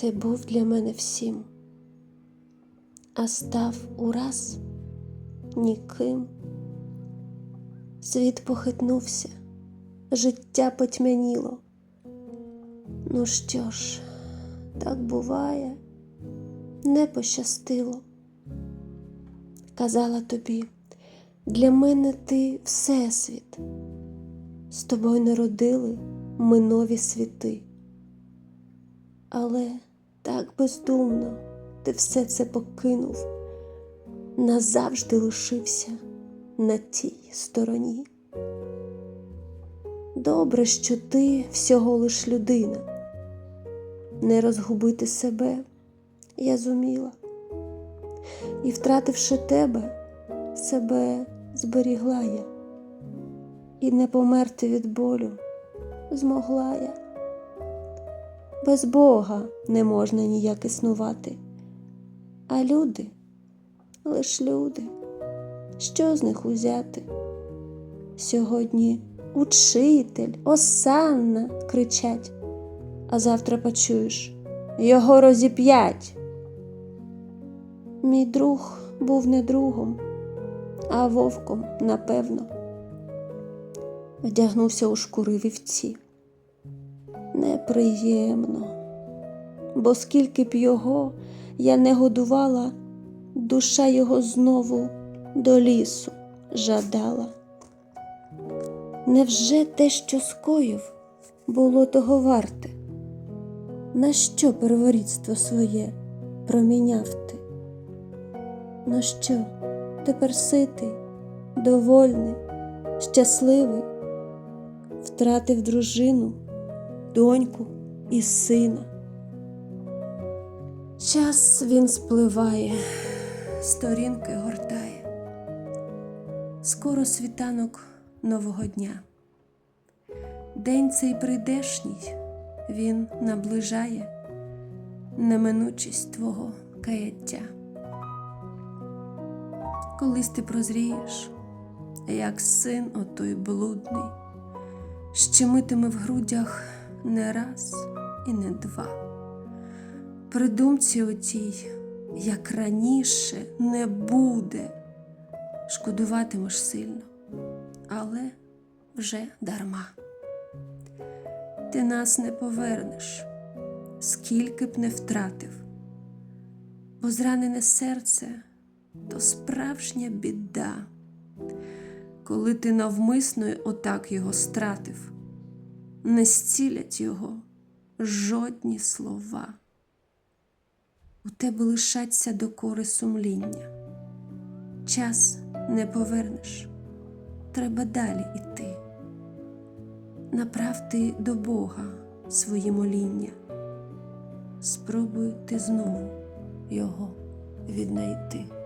Ти був для мене всім, а став ураз ніким. Світ похитнувся, життя потьмяніло. Ну що ж, так буває, не пощастило. Казала тобі, для мене ти всесвіт, з тобою народили ми нові світи. Але так бездумно ти все це покинув, назавжди лишився на тій стороні. Добре, що ти всього лиш людина, не розгубити себе я зуміла, і, втративши тебе, себе зберігла я, і не померти від болю змогла я. Без Бога не можна ніяк існувати, а люди лиш люди, що з них узяти? Сьогодні учитель, осанна кричать, а завтра почуєш його розіп'ять. Мій друг був не другом, а вовком, напевно. Вдягнувся у шкури вівці. Неприємно, бо скільки б його я не годувала, душа його знову до лісу жадала. Невже те, що скоїв, було того варте? На що перворідство своє проміняв ти? На що тепер ситий, довольний, щасливий, втратив дружину, доньку і сина? Час він спливає, сторінки гортає. Скоро світанок нового дня. День цей прийдешній він наближає неминучість твого каяття. Колись ти прозрієш, як син отой блудний, щемитиме в грудях не раз і не два. При думці отій, як раніше не буде, шкодуватимеш сильно, але вже дарма. Ти нас не повернеш, скільки б не втратив, бо зранене серце то справжня біда, коли ти навмисно отак його стратив, не зцілять його жодні слова. У тебе лишаться докори сумління, час не повернеш, треба далі іти. Направ ти до Бога свої моління, спробуй ти знову його віднайти.